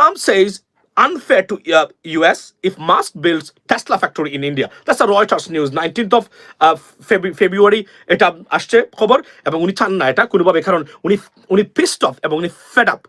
Trump says unfair to uh, US if Musk builds Tesla factory in India. That's a Reuters news 19th of uh, এটা আসছে খবর এবং উনি চান না এটা কোনোভাবে কারণ উনি উনি পিস্ট অফ এবং উনি fed up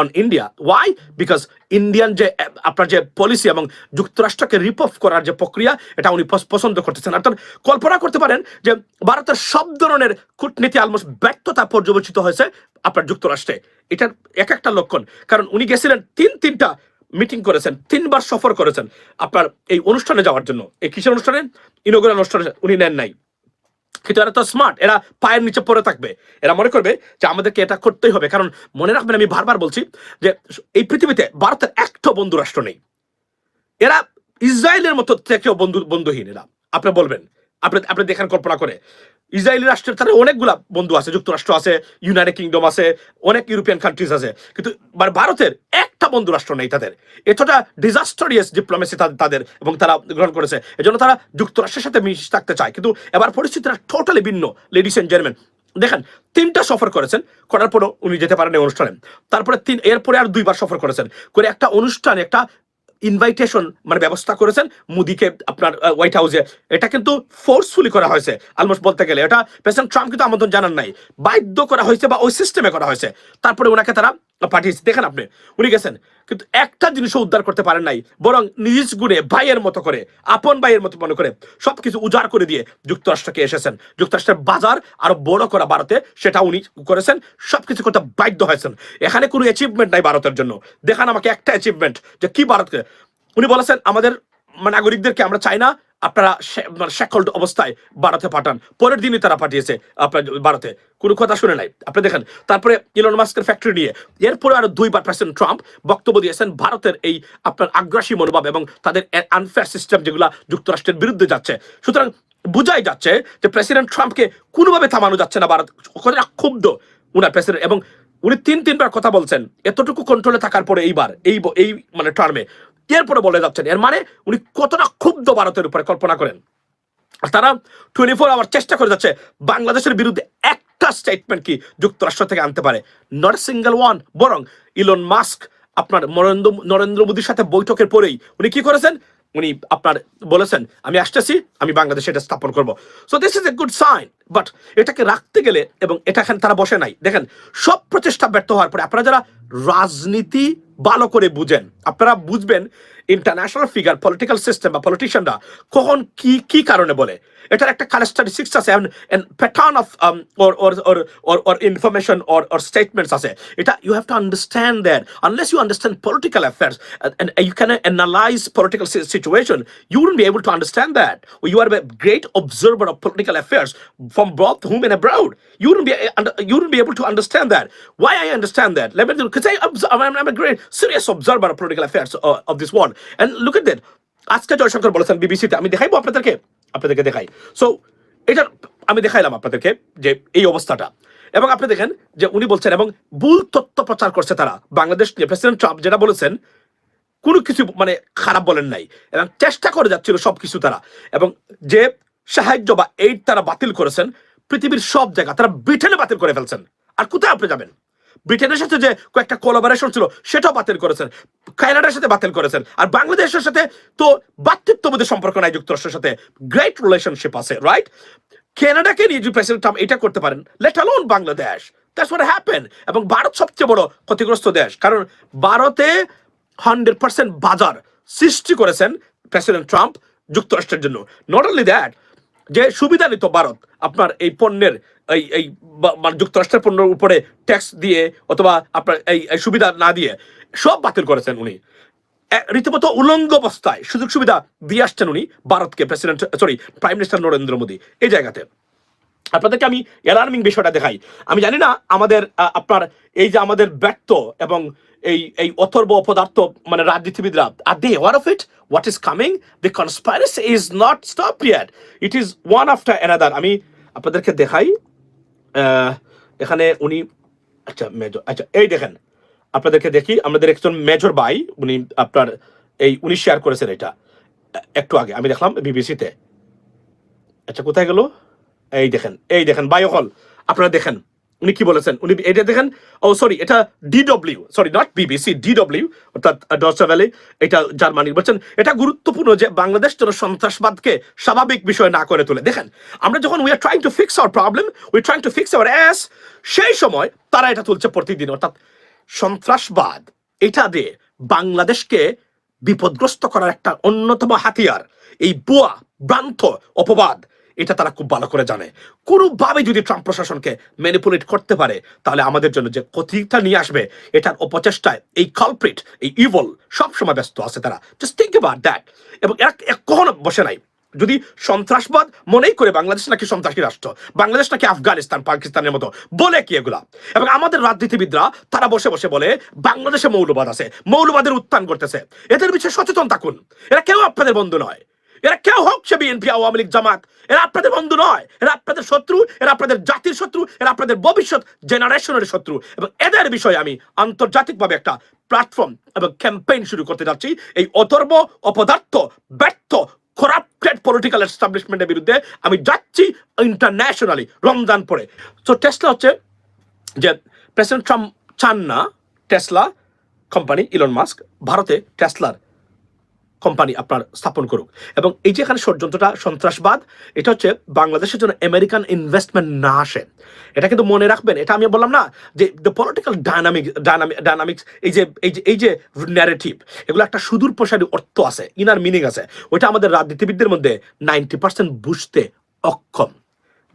on India why because Indian যে আপনার যে পলিসি এবং যুক্তরাষ্ট্রকে রিপ অফ করার যে প্রক্রিয়া এটা উনি পছন্দ করতেছেন। অর্থাৎ কল্পনা করতে পারেন যে ভারতের সব ধরনের কূটনীতি অলমোস্ট ব্যর্থতা পর্যবেসিত হয়েছে আপনার যুক্তরাষ্ট্রে। এটার এক একটা লক্ষণ। কারণ উনি গেছিলেন তিন তিনটা মিটিং করেছেন, তিনবার সফর করেছেন আপনার এই অনুষ্ঠানে যাওয়ার জন্য। এই কিসের অনুষ্ঠানে? ইনোগ্রাল অনুষ্ঠানে উনি নেন নাই। কিন্তু এরা তো স্মার্ট এরা পায়ের নিচে পড়ে থাকবে। এরা মনে করবে যে আমাদেরকে এটা করতেই হবে। কারণ মনে রাখবেন, আমি বারবার বলছি যে এই পৃথিবীতে ভারতের একটা বন্ধু রাষ্ট্র নেই। এরা ইসরায়েলের মতো থেকেও বন্ধু, বন্ধুহীন এরা। আপনি বলবেন আপনি আপনি দেখেন কল্পনা করে। ইসরায়েলি রাষ্ট্রের তারা অনেকগুলা বন্ধু আছে, যুক্তরাষ্ট্র আছে ইউনাইটেড কিংডম আছে, অনেক ইউরোপিয়ান কান্ট্রিজ আছে। কিন্তু বা- ভারতের একটা বন্ধু রাষ্ট্র নেই তাদের। এতটা ডিজাস্টারিয়াস ডিপ্লোমেসি তাদের এবং তারা গ্রহণ করেছে। এজন্য তারা যুক্তরাষ্ট্রের সাথে মিশে থাকতে চায়। কিন্তু এবার পরিস্থিতিটা টোটালি ভিন্ন লেডিস এন্ড জেন্টলম্যান দেখেন, তিনটা সফর করেছেন, করার পরও উনি যেতে পারেন এই অনুষ্ঠানে। তারপরে তিন এরপরে আর দুইবার সফর করেছেন। করে একটা অনুষ্ঠানে, একটা ইনভাইটেশন মানে ব্যবস্থা করেছেন মোদিকে আপনার হোয়াইট হাউসে এটা কিন্তু ফোর্সফুলি করা হয়েছে অলমোস্ট বলতে গেলে। এটা প্রেসিডেন্ট ট্রাম্প কিন্তু আমন্ত্রণ জানান নাই। বাধ্য করা হয়েছে বা ওই সিস্টেমে করা হয়েছে। তারপরে ওনাকে তারা পাঠিয়েছে। দেখেন আপনি, উনি গেছেন, কিন্তু একটা জিনিসও উদ্ধার করতে পারেন নাই, বরং নিজ গুণে ভাইয়ের মতো করে, আপন ভাইয়ের মতো মনে করে সবকিছু উজাড় করে দিয়ে যুক্তরাষ্ট্রকে এসেছেন। যুক্তরাষ্ট্রের বাজার আরও বড় করা ভারতে, সেটা উনি করেছেন, সবকিছু করতে বাধ্য হয়েছেন। এখানে কোনো অ্যাচিভমেন্ট নাই ভারতের জন্য। দেখান আমাকে একটা অ্যাচিভমেন্ট যে কি ভারতকে। উনি বলেছেন, আমাদের নাগরিকদেরকে আমরা চাই না আপনারা শেকল্ড অবস্থায় ভারতে পাঠান। পরের দিনই তারা পাঠিয়েছে আপনার ভারতে কোনো কথা শুনে নাই। আপনি দেখেন, তারপরে ইলন মাস্কের ফ্যাক্টরি নিয়ে এরপরে আরও দুইবার প্রেসিডেন্ট ট্রাম্প বক্তব্য দিয়েছেন ভারতের এই আপনার আগ্রাসী মনোভাব এবং তাদের আনফেয়ার সিস্টেম যেগুলা যুক্তরাষ্ট্রের বিরুদ্ধে যাচ্ছে। সুতরাং বোঝাই যাচ্ছে যে প্রেসিডেন্ট ট্রাম্পকে কোনোভাবে থামানো যাচ্ছে না ভারত। কতটা ক্ষুব্ধ উনার প্রেসিডেন্ট এবং উনি তিন তিনবার কথা বলছেন। এতটুকু কন্ট্রোলে থাকার পরে এইবার, এই এই মানে টার্মে এরপরে বলে যাচ্ছেন, এর মানে উনি কতটা ক্ষুব্ধ ভারতের উপরে কল্পনা করেন। তারা টোয়েন্টি ফোর আওয়ার চেষ্টা করে যাচ্ছে, বাংলাদেশের বিরুদ্ধে একটা স্টেটমেন্ট কি যুক্তরাষ্ট্র থেকে আনতে পারে। নট সিঙ্গেল ওয়ান বরং ইলন মাস্ক আপনার নরেন্দ্র নরেন্দ্র মোদীর সাথে বৈঠকের পরেই উনি কি করেছেন? উনি আপনার বলেছেন, আমি আসতেছি, আমি বাংলাদেশে এটা স্থাপন করব। So this is a good sign but এটাকে রাখতে গেলে এবং এটা এখানে তারা বসে নাই। দেখেন, সব প্রচেষ্টা ব্যর্থ হওয়ার পরে আপনারা যারা রাজনীতি ভালো করে বুঝেন আপনারা বুঝবেন ইন্টারন্যাশনাল ফিগার পলিটিক্যাল সিস্টেম বা পলিটিশিয়ানরা কখন কি কি কারণে বলে এটার একটা ক্যারেক্টারিস্টিক্স আছে pattern of or or or or or information or or statements আছে এটা you have to understand that unless you understand political affairs and you can analyze political si- situation you wouldn't be able to understand that you are a great observer of political affairs from both home and abroad you wouldn't be uh, under- you wouldn't be able to understand that why i understand that let me because I obs- I'm, I'm a great serious observer of political affairs uh, of this world and look at that. আজকে জয়শঙ্কর বলেছেন বিবিসিতে আমি দেখাইবো আপনাদেরকে আপনাদেরকে দেখাই। So এটা আমি দেখাইলাম আপনাদেরকে যে এই অবস্থাটা। এবং আপনি দেখেন যে উনি বলছেন এবং ভুল তথ্য প্রচার করছে তারা বাংলাদেশ নিয়ে। প্রেসিডেন্ট ট্রাম্প যেটা বলেছেন কোনো কিছু মানে খারাপ বলেন নাই। এবং চেষ্টা করে যাচ্ছিল সব কিছু তারা। এবং যে সাহায্য বা এইড তারা বাতিল করেছেন পৃথিবীর সব জায়গা তারা ব্রিটেনে বাতিল করে ফেলছেন। আর কোথায় আপনি যাবেন? ব্রিটেনের সাথে যে কয়েকটা কোলাবোরেশন ছিল, সেটাও বাতিল করেছেন। কানাডার সাথে বাতিল করেছেন। আর বাংলাদেশের সাথে তো বাতৃত্ববোধের সম্পর্ক নাই যুক্তরাষ্ট্রের সাথে। গ্রেট রিলেশনশিপ আছে রাইট কানাডাকে নিয়ে যদি প্রেসিডেন্ট ট্রাম্প এটা করতে পারেন let alone Bangladesh. That's what happen এবং ভারত সবচেয়ে বড় ক্ষতিগ্রস্ত দেশ। কারণ ভারতে হান্ড্রেড পার্সেন্ট বাজার সৃষ্টি করেছেন প্রেসিডেন্ট ট্রাম্প যুক্তরাষ্ট্রের জন্য। নট অনলি দ্যাট যে সুবিধা নিত ভারত আপনার এই পণ্যের, এই এই যুক্তরাষ্ট্রের পণ্যের উপরে ট্যাক্স দিয়ে অথবা আপনার এই সুবিধা না দিয়ে সব বাতিল করেছেন উনি। রীতিমতো উলঙ্গ অবস্থায় সুযোগ সুবিধা দিয়ে আসছেন উনি ভারতকে president sorry prime minister Narendra Modi এই জায়গাতে। আপনাদেরকে আমি অ্যালার্মিং বিষয়টা দেখাই। আমি জানি না আমাদের আপনার এই যে আমাদের ব্যর্থ এবং এই এই অথর্ব অপদার্থ মানে রাজনীতিবিদরা আর they aware of it what is coming the conspiracy is not stop here it is one after another আমি আপনাদেরকে দেখাই এখানে উনি আচ্ছা মেজর আচ্ছা এই দেখেন, আপনাদেরকে দেখি, আমাদের একজন মেজর ভাই, উনি আপনার, এই, উনি শেয়ার করেছেন এটা, একটু আগে, আমি দেখলাম বিবিসিতে। আচ্ছা কোথায় গেল? এই দেখেন এই দেখেন, বায়ুকল, আপনারা দেখেন। উনি কি বলেছেন? উনি এটা দেখেন, ও সরি এটা DW sorry not BBC DW অর্থাৎ ডচা ভ্যালি এটা জার্মানি বলছেন। এটা গুরুত্বপূর্ণ যে বাংলাদেশ যেন সন্ত্রাসবাদকে স্বাভাবিক বিষয় না করে তোলে। দেখেন, আমরা যখন we are trying to fix our problem we trying to fix our ass সেই সময় তারা এটা তুলছে প্রতিদিন। অর্থাৎ, সন্ত্রাসবাদ, এটা দিয়ে বাংলাদেশকে বিপদগ্রস্ত করার একটা অন্যতম হাতিয়ার, এই বুয়া, ভ্রান্ত অপবাদ এটা তারা খুব ভালো করে জানে। কোনোভাবে যদি ট্রাম্প প্রশাসনকে ম্যানিপুলেট করতে পারে, তাহলে আমাদের জন্য যে ক্ষতিটা নিয়ে আসবে, এটার অপচেষ্টায় এই কালপ্রিট এই ইভল সবসময় ব্যস্ত আছে তারা। জাস্ট থিঙ্ক অ্যাবাউট দ্যাট এবং কখনো বসে নাই। যদি সন্ত্রাসবাদ মনেই করে বাংলাদেশ নাকি সন্ত্রাসী রাষ্ট্র, বাংলাদেশ নাকি আফগানিস্তান, পাকিস্তানের মতো, বলে কি এগুলা? এবং আমাদের রাজনীতিবিদরা, তারা বসে বসে বলে, বাংলাদেশে মৌলবাদ আছে, মৌলবাদের উত্থান করতেছে এদের বিষয়ে সচেতন থাকুন। এরা কেউ আপনাদের বন্ধু নয়। এরা কেউ হোক সে বিএনপি আওয়ামী লীগ জামাত। এরা আপনাদের বন্ধু নয়, এরা আপনাদের শত্রু, এরা আপনাদের জাতির শত্রু, এরা আপনাদের ভবিষ্যৎ জেনারেশনের শত্রু। এবং এদের বিষয়ে আমি আন্তর্জাতিকভাবে একটা প্ল্যাটফর্ম এবং ক্যাম্পেইন শুরু করতে যাচ্ছি। এই অথর্ব অপদার্থ, ব্যর্থ করাপ্টেড পলিটিক্যাল এস্টাবলিশমেন্টের বিরুদ্ধে আমি যাচ্ছি ইন্টারন্যাশনালি রমজান পরে। তো টেসলা হচ্ছে যে প্রেসিডেন্ট ট্রাম্প চান না টেসলা কোম্পানি ইলন মাস্ক ভারতে টেসলার কোম্পানি আপনার স্থাপন করুক। এবং এই যে এখানে ষড়যন্ত্রটা, সন্ত্রাসবাদ, এটা হচ্ছে বাংলাদেশের জন্য আমেরিকান ইনভেস্টমেন্ট না আসে। এটা কিন্তু মনে রাখবেন, এটা আমি বললাম না যে দ্য পলিটিক্যাল ডায়নামিক ডায়নামিক্স এই যে এই যে এই যে ন্যারেটিভ এগুলো একটা সুদূর প্রসারী অর্থ আছে ইনার মিনিং আছে। ওইটা আমাদের রাজনীতিবিদদের মধ্যে নাইনটি পার্সেন্ট বুঝতে অক্ষম।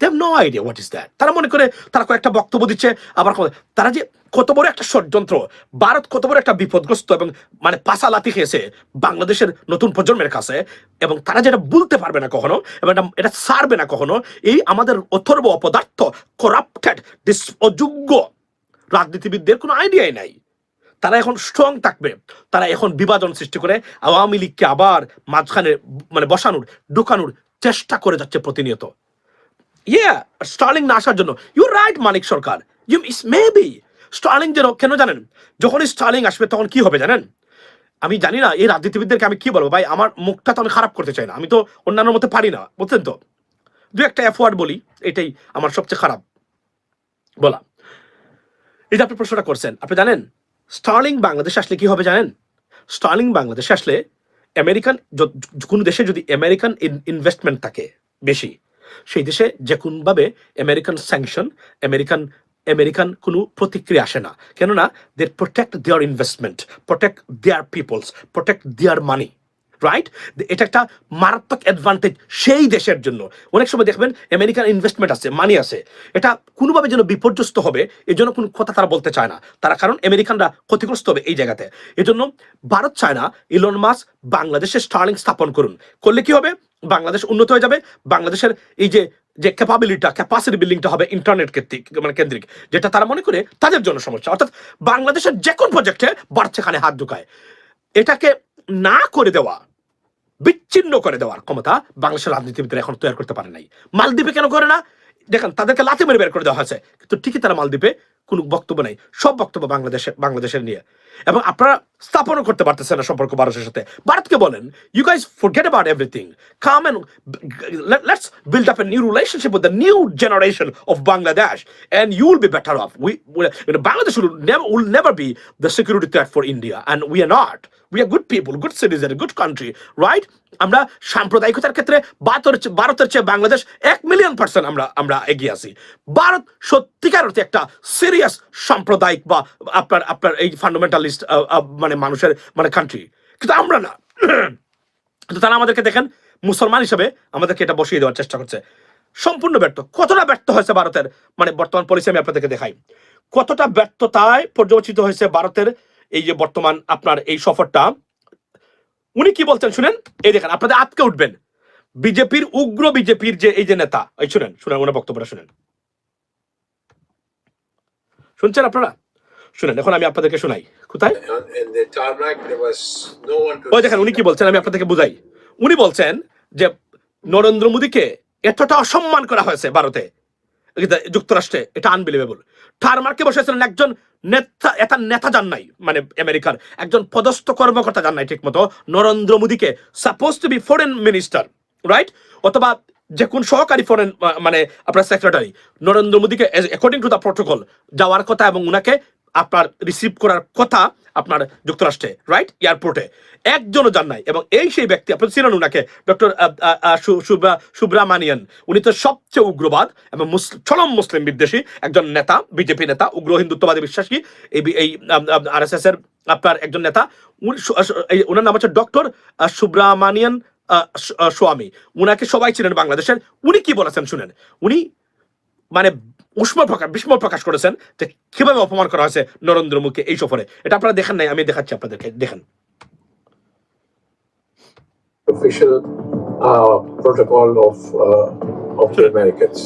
They no idea what is that তারা মনে করে, তারা কয়েকটা বক্তব্য দিচ্ছে, আবার তারা যে কত বড় একটা ষড়যন্ত্র। ভারত কত বড় একটা বিপদগ্রস্ত এবং মানে পাশা লাথি খেয়েছে বাংলাদেশের নতুন প্রজন্মের কাছে এবং তারা যেটা বলতে পারবে না কখনো এবং এটা ছাড়বে না কখনো, এই আমাদের অথর্ব অপদার্থ করাপ্টেড অযোগ্য রাজনীতিবিদদের কোনো আইডিয়াই নাই। তারা এখন স্ট্রং থাকবে। তারা এখন বিভাজন সৃষ্টি করে আওয়ামী লীগকে আবার মাঝখানে মানে বসানোর, ঢোকানোর চেষ্টা করে যাচ্ছে প্রতিনিয়ত। ইয়া স্টার্লিং না আসার জন্য। You right Manik Sarkar. You is maybe sterling যেন কেন জানেন? যখনই স্টার্লিং আসবে তখন কি হবে জানেন? আমি জানি না, এই রাজনীতিবিদদেরকে আমি কি বলব? ভাই, আমার মুখটা তো আমি খারাপ করতে চাই না। আমি তো অন্যান্য মতো পারি না, বুঝছেন তো? দু একটা এফ ওয়ার্ড বলি, এটাই আমার সবচেয়ে খারাপ। বলা। এই যে আপনি প্রশ্নটা করছেন, আপনি জানেন, স্টার্লিং বাংলাদেশে আসলে কি হবে জানেন? স্টার্লিং বাংলাদেশে আসলে আমেরিকান কোনো দেশে যদি আমেরিকান ইনভেস্টমেন্ট থাকে বেশি, সেই দেশে যে কোনোভাবে আমেরিকান স্যাংশন আমেরিকান আমেরিকান কোনো প্রতিক্রিয়া আসে না। কেননা they protect their investment protect their peoples protect their money right এটা একটা মারাত্মক অ্যাডভান্টেজ সেই দেশের জন্য। অনেক সময় দেখবেন, আমেরিকান ইনভেস্টমেন্ট আছে মানি আছে। এটা কোনোভাবে যেন বিপর্যস্ত হবে এই জন্য কোনো কথা তারা বলতে চায় না। তারা কারণ আমেরিকানরা ক্ষতিগ্রস্ত হবে এই জায়গাতে। এজন্য ভারত চায় না ইলন মাস বাংলাদেশে স্টার্লিং স্থাপন করুন। করলে কি হবে? বাংলাদেশ উন্নত হয়ে যাবে, বাংলাদেশের এই যে যে ক্যাপাবিলিটা ক্যাপাসিটি বিল্ডিংটা হবে ইন্টারনেট কেন্দ্রিক মানে কেন্দ্রিক, যেটা তারা মনে করে তাদের জন্য সমস্যা। অর্থাৎ বাংলাদেশের যে কোন প্রজেক্টে বাড়ছে খানে হাত ঢুকায়। এটাকে না করে দেওয়া, বিচ্ছিন্ন করে দেওয়ার ক্ষমতা বাংলাদেশের রাজনীতিবিদরা এখন তৈরি করতে পারে নাই। মালদ্বীপে কেন করে না? দেখেন, তাদেরকে লাথি মেরে বের করে দেওয়া হয়েছে। কিন্তু ঠিকই তারা মালদ্বীপে কোনো বক্তব্য নেই, সব বক্তব্য বাংলাদেশে, বাংলাদেশের নিয়ে। এবং আপনারা স্থাপনও করতে পারতেছেন না সম্পর্ক ভারতের সাথে। ভারতকে বলেন you guys forget about everything come and let's build up a new relationship with the new generation of Bangladesh and you will be better off we Bangladesh will never will never be the security threat for India, and we are not. We are good people, good citizens good country, right? আমরা সাম্প্রদায়িকতার ক্ষেত্রে ভারতের ভারতের চেয়ে বাংলাদেশ এক million percent আমরা আমরা এগিয়ে আছি। ভারত সত্যিকার অর্থে একটা সিরিয়াস সাম্প্রদায়িক বা আপনার আপনার এই ফান্ডামেন্টালিস্ট মানে মানুষের মানে কান্ট্রি কিন্তু আমরা না। কিন্তু তারা আমাদেরকে দেখেন, মুসলমান হিসেবে আমাদেরকে এটা বসিয়ে দেওয়ার চেষ্টা করছে। সম্পূর্ণ ব্যর্থ। কতটা ব্যর্থ হয়েছে ভারতের মানে বর্তমান পলিসি আমি আপনাদেরকে দেখাই। কতটা ব্যর্থতায় পর্যবেসিত হয়েছে ভারতের এই যে বর্তমান আপনার এই সফরটা। উনি কি বলছেন শুনেন? এই দেখেন, আপনাদের আটকে উঠবেন। বিজেপির উগ্র বিজেপির যে, এই যে নেতা, এই শুনেন শুনেন, ওনার বক্তব্যটা শুনেন। শুনছেন আপনারা? শুনেন এখন আমি আপনাদেরকে শোনাই। কোথায়. ওই দেখেন উনি কি বলছেন আমি আপনাদেরকে বুঝাই। উনি বলছেন যে নরেন্দ্র মোদীকে এতটা অসম্মান করা হয়েছে ভারতে। যুক্তরাষ্ট্রে এটা আনবিলিভেবল টারমার্কে বসেছিলেন একজন নেতা এটা নেতা যান নাই মানে আমেরিকার একজন পদস্থ কর্মকর্তা যান নাই ঠিক মতো নরেন্দ্র মোদীকে suppose to be foreign minister right অথবা যে কোন সহকারী ফরেন মানে আপনার সেক্রেটারি নরেন্দ্র মোদীকে অ্যাকর্ডিং টু দ্য প্রোটোকল যাওয়ার কথা এবং উনাকে আপনার রিসিভ করার কথা আপনার যুক্তরাষ্ট্রে রাইট এয়ারপোর্টে একজনও যান নাই এবং এই সেই ব্যক্তি, আপনি ছিলেন উনাকে ডক্টর সুব্রামানিয়ান। উনি তো সবচেয়ে উগ্রবাদ এবং চরম মুসলিম বিদ্বেষী, একজন নেতা বিজেপি নেতা, উগ্র হিন্দুত্ববাদী বিশ্বাসী, এই আর এস এস এর আপনার একজন নেতা। উনি ওনার নাম হচ্ছে ডক্টর সুব্রামানিয়ান স্বামী। উনাকে সবাই ছিলেন বাংলাদেশের। উনি কি বলেছেন শুনেন? উনি মানে উষ্ম প্রকাশ বিস্ময় প্রকাশ করেছেন যে কীভাবে অপমান করা হয়েছে নরেন্দ্র মোদীকে এই সফরে। এটা আপনারা দেখেন নাই আমি দেখাচ্ছি আপনাদেরকে। দেখেন। Official uh, protocol of uh, of the Americans.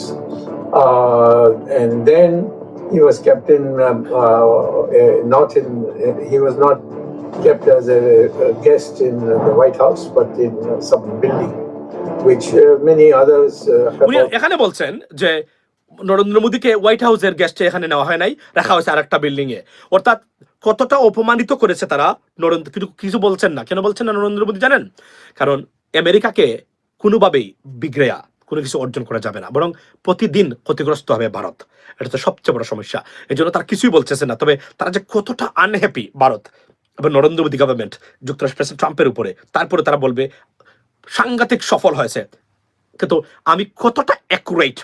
Uh, and then he was kept in um, uh, uh, not in he was not kept as a, guest in the White House, but in some building, which uh, many others uh, have. উনি এখানে বলছেন যে নরেন্দ্র মোদীকে white হাউসের গেস্টে এখানে নেওয়া হয় নাই রাখা হয়েছে আর একটা বিল্ডিং এ। অর্থাৎ কতটা অপমানিত করেছে তারা নরেন্দ্র কিন্তু কিছু বলছেন না। কেন বলছেন না নরেন্দ্র মোদী জানেন? কারণ আমেরিকাকে কোনোভাবেই বিগ্রেয়া কোনো কিছু অর্জন করা যাবে না বরং প্রতিদিন ক্ষতিগ্রস্ত হবে ভারত। এটা তো সবচেয়ে বড় সমস্যা। এই জন্য তারা কিছুই বলতেছে না। তবে তারা যে কতটা আনহ্যাপি ভারত এবং নরেন্দ্র মোদী গভর্নমেন্ট যুক্তরাষ্ট্র প্রেসিডেন্ট ট্রাম্পের উপরে। তারপরে তারা বলবে, সাংঘাতিক সফল হয়েছে। কিন্তু আমি কতটা অ্যাকুরেট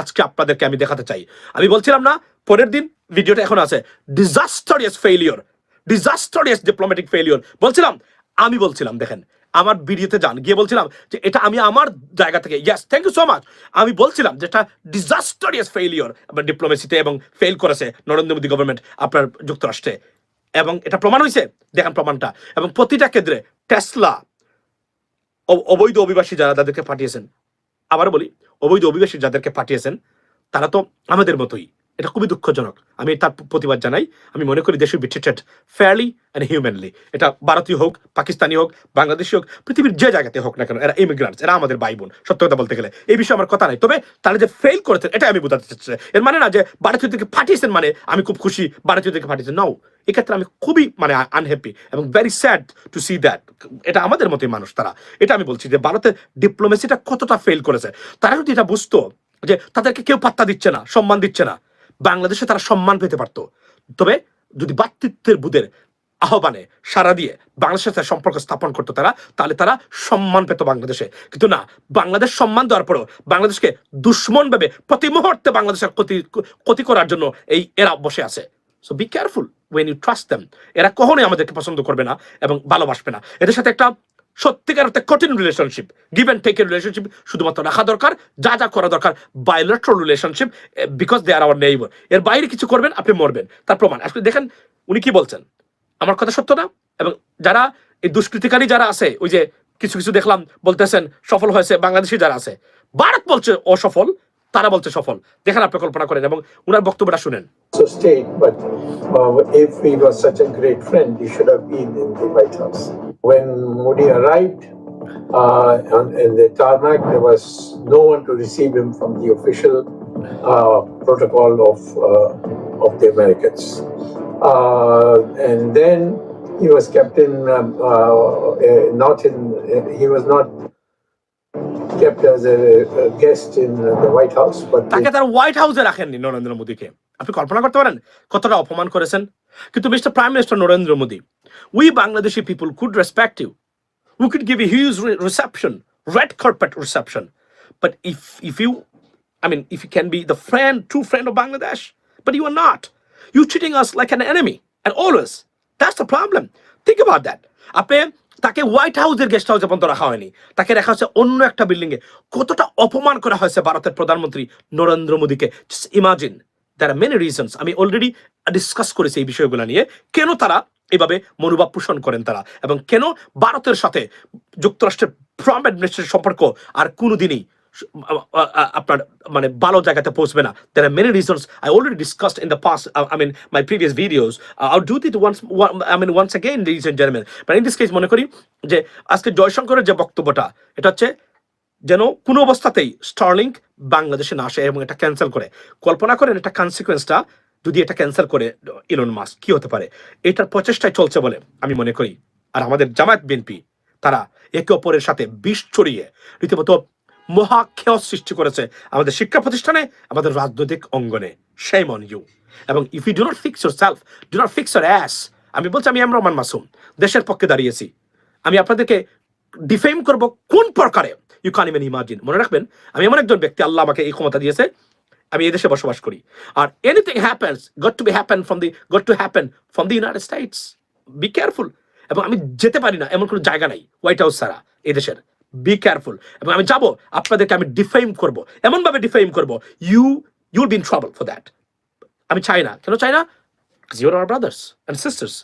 আজকে আপনাদেরকে আমি দেখাতে চাই। আমি বলছিলাম না, পরের দিন ভিডিওটা এখন আছে। Disastrous failure disastrous diplomatic failure বলছিলাম, আমি বলছিলাম, দেখেন, আমার ভিডিওতে যান, গিয়ে বলছিলাম যে এটা আমি আমার জায়গা থেকে yes thank you so much আমি বলছিলাম যে এটা ডিজাস্টারিয়াস ফেলিওর ডিপ্লোমেসিতে এবং ফেল করেছে নরেন্দ্র মোদী গভর্নমেন্ট আপনার যুক্তরাষ্ট্রে। এবং এটা প্রমাণ হয়েছে দেখেন প্রমাণটা, এবং প্রতিটা ক্ষেত্রে টেসলা অবৈধ অভিবাসী যারা তাদেরকে পাঠিয়েছেন আবার বলি, অবৈধ অভিবাসী যাদেরকে পাঠিয়েছেন, তারা তো আমাদের মতোই। এটা খুবই দুঃখজনক। আমি তার প্রতিবাদ জানাই। আমি মনে করি দেশ be treated fairly and humanly এটা ভারতীয় হোক, পাকিস্তানি হোক, বাংলাদেশি হোক, পৃথিবীর যে জায়গাতে হোক না কেন, এরা ইমিগ্রান্টস এরা আমাদের ভাই বোন সত্য কথা বলতে গেলে। এই বিষয়ে আমার কথা নাই। তবে তারা যে ফেল করেছেন এটা আমি বোঝাতে চাচ্ছি। এর মানে না যে ভারতীয় থেকে পাঠিয়েছেন মানে আমি খুব খুশি ভারতীয় থেকে পাঠিয়েছেন নাও এক্ষেত্রে আমি খুবই মানে আনহ্যাপি এবং very sad to see that এটা আমাদের মতোই মানুষ তারা। এটা আমি বলছি যে ভারতের ডিপ্লোমেসিটা কতটা ফেল করেছে। তারা যদি এটা বুঝতো যে তাদেরকে কেউ পাত্তা দিচ্ছে না, সম্মান দিচ্ছে না বাংলাদেশে তারা সম্মান পেতে পারতো। তবে যদি বাতৃত্বের বুধের আহ্বানে সারা দিয়ে বাংলাদেশের সাথে সম্পর্ক স্থাপন করতো তারা, তাহলে তারা সম্মান পেত বাংলাদেশে। কিন্তু না, বাংলাদেশ সম্মান দেওয়ার পরেও বাংলাদেশকে দুশ্মন ভেবে প্রতি মুহূর্তে বাংলাদেশের ক্ষতি ক্ষতি করার জন্য এই এরা বসে আছে। So be careful when you trust them এরা কখনোই আমাদেরকে পছন্দ করবে না এবং ভালোবাসবে না। এদের সাথে একটা সত্যিকার একটা কঠিন রিলেশনশিপ গিভ অ্যান্ড টেকের রিলেশনশিপ শুধুমাত্র রাখা দরকার, যা যা করা দরকার bilateral relationship because they are our neighbour এর বাইরে কিছু করবেন, আপনি মরবেন। তার প্রমাণ আপনি দেখেন, উনি কি বলছেন? আমার কথা সত্য না? এবং যারা, এই দুষ্কৃতিকারী যারা আছে, ওই যে কিছু কিছু দেখলাম, বলতেছেন, সফল হয়েছে, বাংলাদেশি যারা আছে, ভারত বলছে অসফল, তারা বলছে সফল। দেখেন, আপনি কল্পনা করেন, এবং উনার বক্তব্যটা শুনেন। Uh. When Modi arrived uh, on, in the tarmac, there was no one to receive him from the official uh, protocol of uh, of the Americans. Uh, and then he was kept in um, uh, uh, not in he was not kept as a, a guest in the White House, but তাকে তার white হাউসে রাখেননি নরেন্দ্র মোদীকে আপনি কল্পনা করতে পারেন কতটা অপমান করেছেন? কিন্তু mister prime minister Narendra Modi we Bangladeshi people could respect you we could give you huge reception red carpet reception but if if you I mean, if you can be the friend, true friend of Bangladesh, but you are not. You're treating us like an enemy, and always That's the problem Think about that. আপনি তাকে white হাউসের guest হাউসে পর্যন্ত রাখা হয়নি তাকে রাখা হয়েছে অন্য একটা বিল্ডিং এ কতটা অপমান করা হয়েছে ভারতের প্রধানমন্ত্রী নরেন্দ্র মোদীকে। Imagine there are many reasons আমি অলরেডি ডিসকাস করেছি এই বিষয়গুলো নিয়ে। কেন তারা এভাবে মনোভাব পোষণ করেন তারা? এবং কেন ভারতের সাথে যুক্তরাষ্ট্রের ট্রাম্প অ্যাডমিনিস্ট্রেশন সম্পর্ক আর কোনোদিনই আপনার মানে ভালো জায়গাতে পৌঁছবে না। There are many reasons I already discussed in the past I mean my previous videos I do that once I mean once again and gentleman but in this case মনে করি যে আজকে জয়শঙ্করের যে বক্তব্যটা, এটা হচ্ছে যেন কোনো অবস্থাতেই স্টারলিংক বাংলাদেশে না আসে এবং এটা ক্যান্সেল করে। কল্পনা করেন এটা কনসিকুয়েন্সটা যদি এটা ক্যান্সেল করে ইলন মাস কি হতে পারে? এটার প্রচেষ্টায় চলছে বলে আমি মনে করি। আর আমাদের জামায়াত বিএনপি, তারা একে অপরের সাথে বিষ ছড়িয়ে রীতিমতো মহা খেয় সৃষ্টি করেছে আমাদের শিক্ষা প্রতিষ্ঠানে, আমাদের রাজনৈতিক অঙ্গনে। সেই অন ইউ এবং if you do not fix yourself do not fix your ass আমি বলছি আমি এম রহমান মাসুম দেশের পক্ষে দাঁড়িয়েছি। আমি আপনাদেরকে ডিফেম করব কোন প্রকারে? ইউ কান ইভেন ইমাজিন মনে রাখবেন আমি এমন একজন ব্যক্তি আল্লাহ আমাকে এই ক্ষমতা দিয়েছে আমি এই দেশে বসবাস করি। আর anything happens got to be happen from the got to happen from the United States be careful এবং আমি যেতে পারি না এমন কোনো জায়গা নাই হোয়াইট হাউস ছাড়া এই দেশের। বি কেয়ারফুল এবং আমি যাব আপনাদেরকে আমি ডিফেম করব এমনভাবে ডিফেম করব you you'll be in trouble for that আমি চাই না। কেন চাই না? You're our brothers and sisters.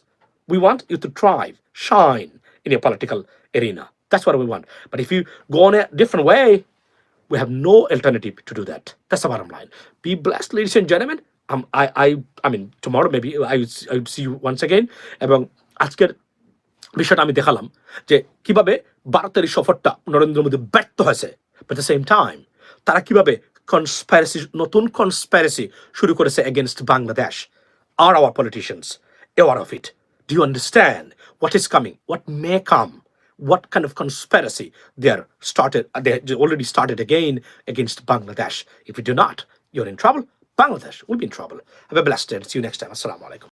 We want you to thrive, shine in your political arena. That's what we want. But if you go on a different way, we have no alternative to do that. That's the bottom line. Be blessed, ladies and gentlemen. Um, I, I, I mean, tomorrow maybe I would, I would see you once again. এবং আজকের বিষয়টা আমি দেখালাম যে কীভাবে ভারতের সফরটা নরেন্দ্র মোদী ব্যর্থ হয়েছে বাট দ্য সেম টাইম তারা কীভাবে কনস্পাইরেসি নতুন কনস্পাইরেসি শুরু করেছে against Bangladesh R our politicians aware of it do you understand what is coming what may come what kind of conspiracy they are started they already started again against bangladesh. If you do not you're in trouble. Bangladesh will be in trouble. Have a blessed day see you next time. Assalamu alaikum